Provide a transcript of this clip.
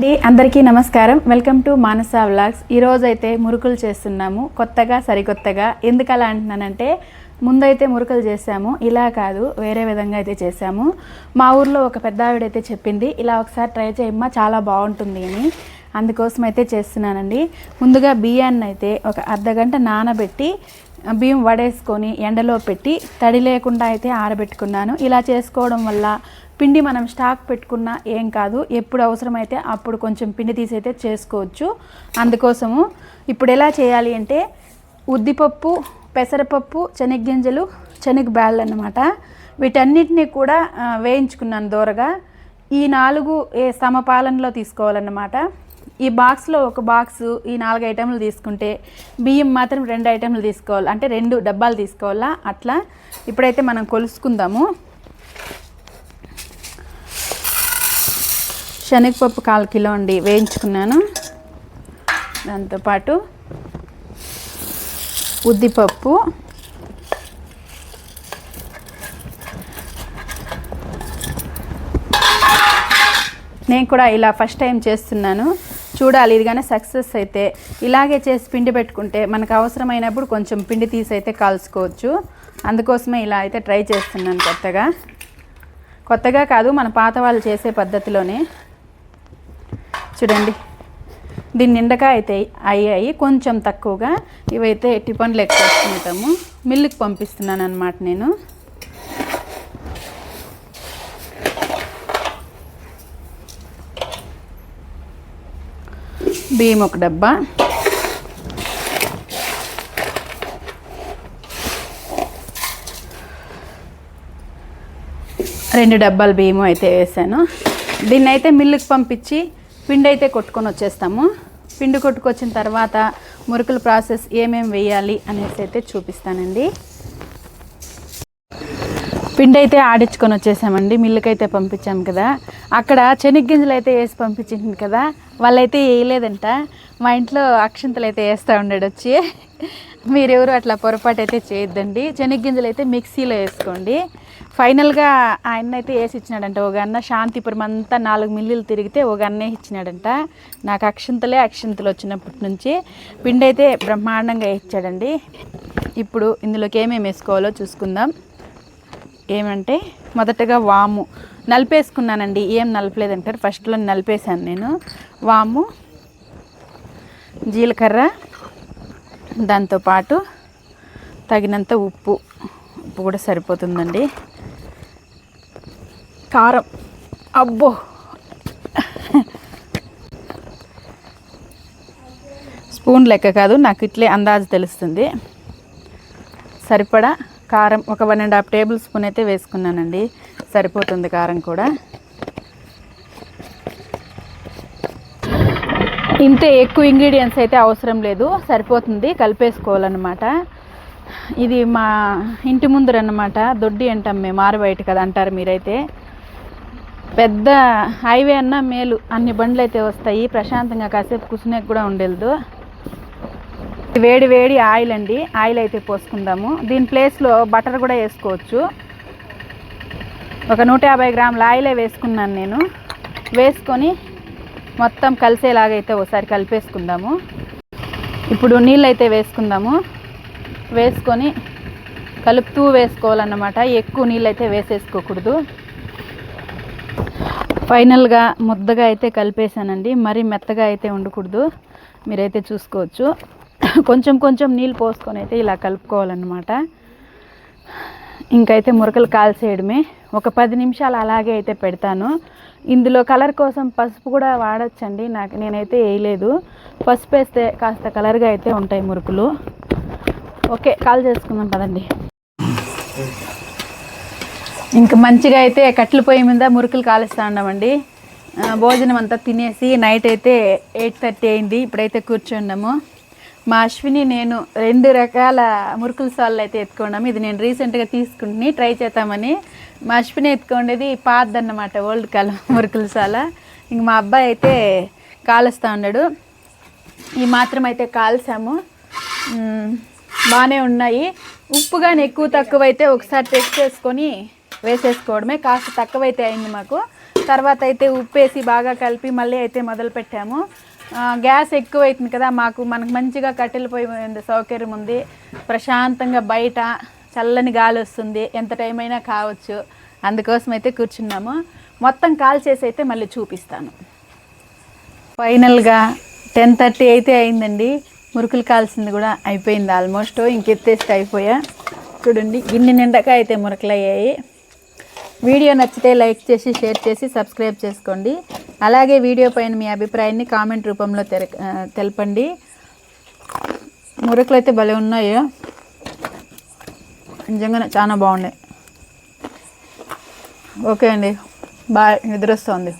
అండి అందరికీ నమస్కారం. Welcome to Manasa vlogs. ఈరోజైతే మురుకులు చేస్తున్నాము. కొత్తగా సరికొత్తగా. ఎందుకు అలా అంటున్నానంటే ముందైతే మురుకులు చేసాము ఇలా కాదు వేరే విధంగా అయితే చేసాము మా ఊర్లో ఒక పెద్ద ఆవిడైతే చెప్పింది ఇలా ఒకసారి ట్రై చేయమ్మా చాలా బాగుంటుంది అని. అందుకోసం అయితే చేస్తున్నానండి. ముందుగా బియ్యాన్ని అయితే ఒక అర్ధగంట నానబెట్టి బియ్యం వడేసుకొని ఎండలో పెట్టి తడి లేకుండా అయితే ఆరబెట్టుకున్నాను. ఇలా చేసుకోవడం వల్ల పిండి మనం స్టాక్ పెట్టుకున్నా ఏం కాదు. ఎప్పుడు అవసరమైతే అప్పుడు కొంచెం పిండి తీసి అయితే చేసుకోవచ్చు. అందుకోసము ఇప్పుడు ఎలా చేయాలి అంటే ఉద్దిపప్పు పెసరపప్పు శనగగింజలు శనగ బ్యాళ్ళు అన్నమాట. వీటన్నిటిని కూడా వేయించుకున్నాను దూరగా. ఈ నాలుగు ఏ సమపాలనలో తీసుకోవాలన్నమాట. ఈ బాక్స్లో ఒక బాక్స్ ఈ నాలుగు ఐటెంలు తీసుకుంటే బియ్యం మాత్రం రెండు ఐటెంలు తీసుకోవాలి. అంటే రెండు డబ్బాలు తీసుకోవాలా? అట్లా. ఇప్పుడైతే మనం కొలుసుకుందాము. శనగపప్పు కాల్ కిలో అండి వేయించుకున్నాను. దాంతోపాటు ఉద్దిపప్పు. నేను కూడా ఇలా ఫస్ట్ టైం చేస్తున్నాను. చూడాలి ఇది కానీ సక్సెస్ అయితే. ఇలాగే చేసి పిండి పెట్టుకుంటే మనకు అవసరమైనప్పుడు కొంచెం పిండి తీసి అయితే కాల్చుకోవచ్చు. అందుకోసమే ఇలా అయితే ట్రై చేస్తున్నాను కొత్తగా. కొత్తగా కాదు మన పాత వాళ్ళు చేసే పద్ధతిలోనే. చూడండి. దీని నిండగా అయితే అయ్యాయి కొంచెం తక్కువగా. ఇవైతే టిఫన్ లెక్కేసుకుంటాము వేసుకుంటాము మిల్లుకి పంపిస్తున్నాను అనమాట నేను. బియ్యం ఒక డబ్బా. రెండు డబ్బాలు బియ్యం అయితే వేసాను. దీన్ని అయితే మిల్లుకి పంపించి పిండి అయితే కొట్టుకొని వచ్చేస్తాము. పిండి కొట్టుకొచ్చిన తర్వాత మురుకుల ప్రాసెస్ ఏమేమి వేయాలి అనేసి అయితే చూపిస్తానండి. పిండి అయితే ఆడించుకొని వచ్చేసామండి. మిల్లుకి అయితే పంపించాము కదా. అక్కడ శనగ్గింజలు అయితే వేసి పంపించింది కదా. వాళ్ళైతే వేయలేదంట. మా ఇంట్లో అక్షంతలు అయితే వేస్తూ ఉండాడు వచ్చి. మీరెవరు అట్లా పొరపాటు అయితే చేయొద్దండి. శనగ్గింజలు అయితే మిక్సీలో వేసుకోండి. ఫైనల్గా ఆయన అయితే వేసి ఇచ్చినాడంట ఒక అన్న శాంతిపురం అంతా నాలుగు మిల్లులు తిరిగితే ఒక అన్నే ఇచ్చినాడంట. నాకు అక్షంతలే అక్షంతలు వచ్చినప్పటి నుంచి పిండి అయితే బ్రహ్మాండంగా ఇచ్చాడండి ఇప్పుడు ఇందులోకి ఏమేమి వేసుకోవాలో చూసుకుందాం. ఏమంటే మొదటగా వాము. నలిపేసుకున్నానండి. ఏం నలపలేదంటారు. ఫస్ట్లో నలిపేశాను నేను. వాము జీలకర్ర దాంతోపాటు తగినంత ఉప్పు. ఉప్పు కూడా సరిపోతుందండి. కారం. అబ్బో. స్పూన్ లెక్క కాదు నాకు ఇట్లే అందాజు తెలుస్తుంది. సరిపడా కారం ఒక one and half tablespoon అయితే వేసుకున్నానండి. సరిపోతుంది కారం కూడా. ఇంతే ఎక్కువ ఇంగ్రీడియంట్స్ అయితే అవసరం లేదు సరిపోతుంది కలిపేసుకోవాలన్నమాట. ఇది మా ఇంటి ముందర అన్నమాట దొడ్డి అంటాం మేము ఆరు బయట కదా అంటారు మీరైతే. పెద్ద హైవే అన్నా మేలు. అన్ని బండ్లు అయితే వస్తాయి. ప్రశాంతంగా కాసేపు కూర్చునే కూడా ఉండేదు వేడి వేడి ఆయిల్ అండి. ఆయిల్ అయితే పోసుకుందాము. దీని ప్లేస్లో బటర్ కూడా వేసుకోవచ్చు. ఒక నూట యాభై గ్రాముల ఆయిలే వేసుకున్నాను నేను. వేసుకొని మొత్తం కలిసేలాగైతే ఒకసారి కలిపేసుకుందాము. ఇప్పుడు నీళ్ళు అయితే వేసుకుందాము. వేసుకొని కలుపుతూ వేసుకోవాలన్నమాట. ఎక్కువ నీళ్ళు అయితే వేసేసుకోకూడదు. ఫైనల్గా ముద్దగా అయితే కలిపేసానండి మరీ మెత్తగా అయితే ఉండకూడదు. మీరైతే చూసుకోవచ్చు. కొంచెం కొంచెం నీళ్ళు పోసుకొని అయితే ఇలా కలుపుకోవాలన్నమాట. ఇంకైతే మురకలు కాల్చేయడమే. ఒక పది నిమిషాలు అలాగే అయితే పెడతాను. ఇందులో కలర్ కోసం పసుపు కూడా వాడచ్చండి. నాకు నేనైతే వేయలేదు. పసుపు వేస్తే కాస్త కలర్గా అయితే ఉంటాయి మురుకులు. ఓకే కాల్ చేసుకుందాం పదండి. ఇంకా మంచిగా అయితే కట్టెల పొయ్యి మీద మురుకులు కాలుస్తూ ఉన్నామండి. భోజనం అంతా తినేసి నైట్ అయితే ఎయిట్ థర్టీ అయింది. ఇప్పుడైతే కూర్చున్నాము. మా అశ్విని నేను రెండు రకాల మురుకుల సాళ్ళు అయితే ఎత్తుకున్నాము. ఇది నేను రీసెంట్గా తీసుకుంటుని ట్రై చేద్దామని మా అశ్విని ఎత్తుకోండేది పాతదన్నమాట ఓల్డ్ కాలం మురుకుల సాల. ఇంక మా అబ్బాయి అయితే కాలుస్తూ ఉన్నాడు. ఈ మాత్రం అయితే కాల్సాము. బాగానే ఉన్నాయి. ఉప్పు కానీ ఎక్కువ తక్కువ అయితే ఒకసారి టెస్ట్ చేసుకొని వేసేసుకోవడమే కాస్త తక్కువైతే అయింది మాకు. తర్వాత అయితే ఉప్పేసి బాగా కలిపి మళ్ళీ అయితే మొదలు పెట్టాము. గ్యాస్ ఎక్కువ అవుతుంది కదా మాకు మనకు మంచిగా కట్టెలు పొయ్యి సౌకర్యం ఉంది. ప్రశాంతంగా బయట చల్లని గాలి వస్తుంది ఎంత టైం అయినా కావచ్చు. అందుకోసం అయితే కూర్చున్నాము. మొత్తం కాల్ చేసి అయితే మళ్ళీ చూపిస్తాను. ఫైనల్గా టెన్ థర్టీ అయితే అయిందండి. మురుకులు కాల్సింది కూడా అయిపోయింది ఆల్మోస్ట్. ఇంకెత్తేస్తే అయిపోయా. చూడండి గిన్నె నిండక అయితే మురుకులు అయ్యాయి వీడియో నచ్చితే లైక్ చేసి షేర్ చేసి సబ్స్క్రైబ్ చేసుకోండి. అలాగే వీడియో పైన మీ అభిప్రాయాన్ని కామెంట్ రూపంలో తెర తెలపండి. మురుకులు అయితే భలే ఉన్నాయి. నిజంగానే చాలా బాగున్నాయి. ఓకే అండి. బాయ్. నిద్ర వస్తుంది